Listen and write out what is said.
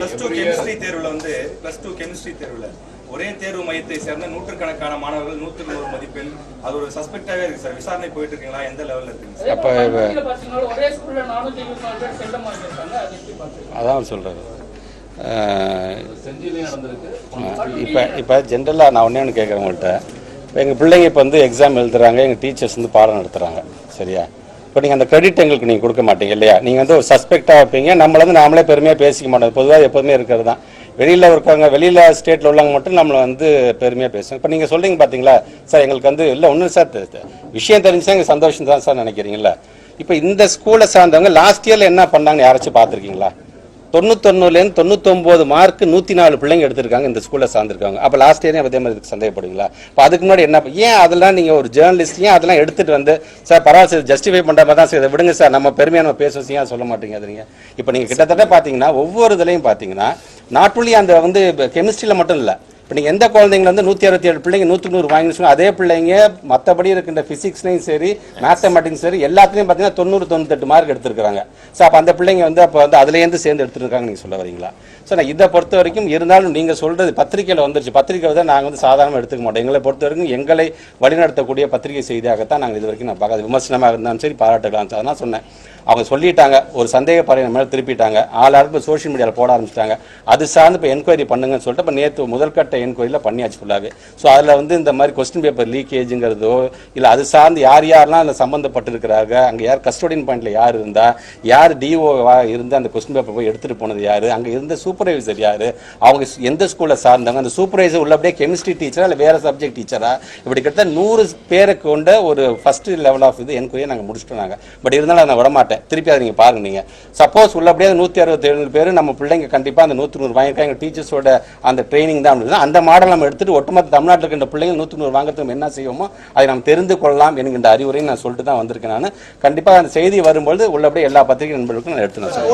Plus two chemistry தேர்வுல வந்து plus two chemistry தேர்வுல ஒரே தேர்வு மையத்தை சேர்ந்த நூற்றுக்கணக்கான மாணவர்கள் நூற்றுக்கு நூறு மதிப்பெண் அது ஒரு சஸ்பெக்டாவே இருக்கு சார். விசாரணை போயிட்டு இருக்கீங்களா? எந்த லெவல்ல பாத்துருக்கீங்க அதான் சொல்கிறது இப்போ இப்போ ஜென்ரலாக நான் ஒன்றே ஒன்று கேட்குறேன் உங்கள்கிட்ட. இப்போ எங்கள் பிள்ளைங்க இப்போ வந்து எக்ஸாம் எழுதுறாங்க எங்கள் டீச்சர்ஸ் வந்து பாடம் நடத்துகிறாங்க சரியா? இப்போ நீங்கள் அந்த கிரெடிட் எங்களுக்கு நீங்கள் கொடுக்க மாட்டீங்க இல்லையா? நீங்கள் வந்து ஒரு சஸ்பெக்டாக வைப்பீங்க நம்மள வந்து நாமளே பெருமையாக பேசிக்க மாட்டோம். பொதுவாக எப்போதுமே இருக்கிறது தான். வெளியில் இருக்கவங்க வெளியில் ஸ்டேட்டில் உள்ளவங்க மட்டும் நம்மளை வந்து பெருமையாக பேசுவோம் இப்போ நீங்கள் சொல்கிறீங்க பார்த்தீங்களா சார் எங்களுக்கு வந்து இல்லை ஒன்றும் சார். விஷயம் தெரிஞ்சா எங்கள் சந்தோஷம் தான் சார் நினைக்கிறீங்களா? இப்போ இந்த ஸ்கூலை சார்ந்தவங்க லாஸ்ட் இயரில் என்ன பண்ணாங்கன்னு யாராச்சும் பார்த்துருக்கீங்களா? தொண்ணூத்தொன்னுலேருந்து தொண்ணூத்தொம்பது மார்க் நூற்றி நாலு பிள்ளைங்க எடுத்திருக்காங்க இந்த ஸ்கூலில் சார்ந்திருக்காங்க அப்போ லாஸ்ட் இயரே அதே மாதிரி இதுக்கு சந்தேகப்படுவீங்களா இப்போ அதுக்கு முன்னாடி என்ன ஏன் அதெல்லாம் நீங்கள் ஒரு ஜேர்னலிஸ்ட் ஏன் அதெல்லாம் எடுத்துகிட்டு வந்து சார் பரவாயில்ல சார் ஜஸ்டிஃபை பண்ணுற மாதிரி தான் சார் இதை விடுங்க சார் நம்ம பெருமையாக நம்ம பேசுவோம் ஏன் சொல்ல மாட்டீங்க நீங்கள் இப்போ நீங்கள் கிட்டத்தட்ட பார்த்தீங்கன்னா ஒவ்வொரு இதுலையும் பார்த்தீங்கன்னா நாட் ஒன்லி அந்த வந்து கெமிஸ்ட்ரியில் மட்டும் இல்லை இப்போ நீங்கள் எந்த குழந்தைங்கள வந்து நூற்றி அறுபத்தி ஏழு பிள்ளைங்க நூற்றி நூறு வாங்கி அதே பிள்ளைங்க மற்றபடி இருக்கின்ற ஃபிசிக்ஸ்லையும் சரி மேத்தமெட்டிக்ஸ் சரி எல்லாத்துலேயும் பார்த்தீங்கன்னா தொண்ணூறு தொண்ணூத்தெட்டு மார்க் எடுத்துருக்காங்க ஸோ அப்போ அந்த பிள்ளைங்க வந்து அப்போ வந்து அதுலேருந்து சேர்ந்து எடுத்துருக்காங்க நீங்கள் சொல்ல வரீங்களா? ஸோ நான் இதை பொறுத்த வரைக்கும் இருந்தாலும் நீங்கள் சொல்கிறது பத்திரிக்கையில் வந்துருச்சு. பத்திரிக்கை தான் நாங்கள் வந்து சாதாரணமாக எடுத்துக்க மாட்டோம். எங்களை பொறுத்த வரைக்கும் எங்களை வழிநடத்தக்கூடிய பத்திரிகை செய்தியாகத்தான் நாங்கள் இது வரைக்கும் நான் பார்க்காத விமர்சனமாக இருந்தாலும் சரி பாராட்டுக்கலாம் சார் அதான் சொன்னேன். அவங்க சொல்லிட்டாங்க ஒரு சந்தேக மேலே திருப்பிட்டாங்க ஆளாருக்கு சோஷியல் மீடியாவில் போட ஆரம்பிச்சிட்டாங்க. அது சார்ந்து இப்போ என்கொயரி பண்ணுங்கன்னு சொல்லிட்டு இப்போ நேற்று முதல்கட்ட என்கொயரியில் பண்ணியாச்சு ஃபுல்லாகவே ஸோ அதில் வந்து இந்த மாதிரி கொஸ்டின் பேப்பர் லீக்கேஜுங்கிறதோ இல்லை அது சார்ந்து யார் யாரெல்லாம் அதில் சம்மந்தப்பட்டிருக்கிறாங்க அங்கே யார் கஸ்டோடியன் பாயிண்டில் யார் இருந்தால் யார் டிஓவாக இருந்து அந்த கொஸ்டின் பேப்பர் போய் எடுத்துகிட்டு போனது யார் அங்கே இருந்த சூப்பர்வைசர் யார் அவங்க எந்த ஸ்கூலில் சார்ந்தாங்க அந்த சூப்பர்வைசர் உள்ளபடியே கெமிஸ்ட்ரி டீச்சரா இல்லை வேறு சப்ஜெக்ட் டீச்சரா இப்படி கிட்டத்தட்ட நூறு பேரை கொண்ட ஒரு ஃபஸ்ட்டு லெவல் ஆஃப் இது என்கொயரியை நாங்கள் முடிச்சுட்டோம் நாங்கள் பட் இருந்தாலும் அதை நான் விடமாட்டேன் மாட்டேன். திருப்பி அதை நீங்கள் பாருங்க நீங்கள் சப்போஸ் உள்ளபடியே நூற்றி அறுபத்தி ஏழு பேர் நம்ம பிள்ளைங்க கண்டிப்பாக அந்த நூற்றி நூறு வாங்கியிருக்காங்க. எங்கள் டீச்சர்ஸோட அந்த ட்ரைனிங் தான் அப்படின்னா அந்த மாடல் நம்ம எடுத்துட்டு ஒட்டுமொத்த தமிழ்நாட்டில் இருக்கின்ற பிள்ளைங்க நூற்றி நூறு வாங்குறதுக்கு என்ன செய்வோமோ அதை நாம் தெரிந்து கொள்ளலாம் என்கின்ற அறிவுரையும் நான் சொல்லிட்டு தான் வந்திருக்கேன் நான். கண்டிப்பாக அந்த செய்தி வரும்பொழுது உள்ளபடியே எல்லா பத்திரிகை நண்பர்களுக்கும் நான் எடுத்துனேன் சார்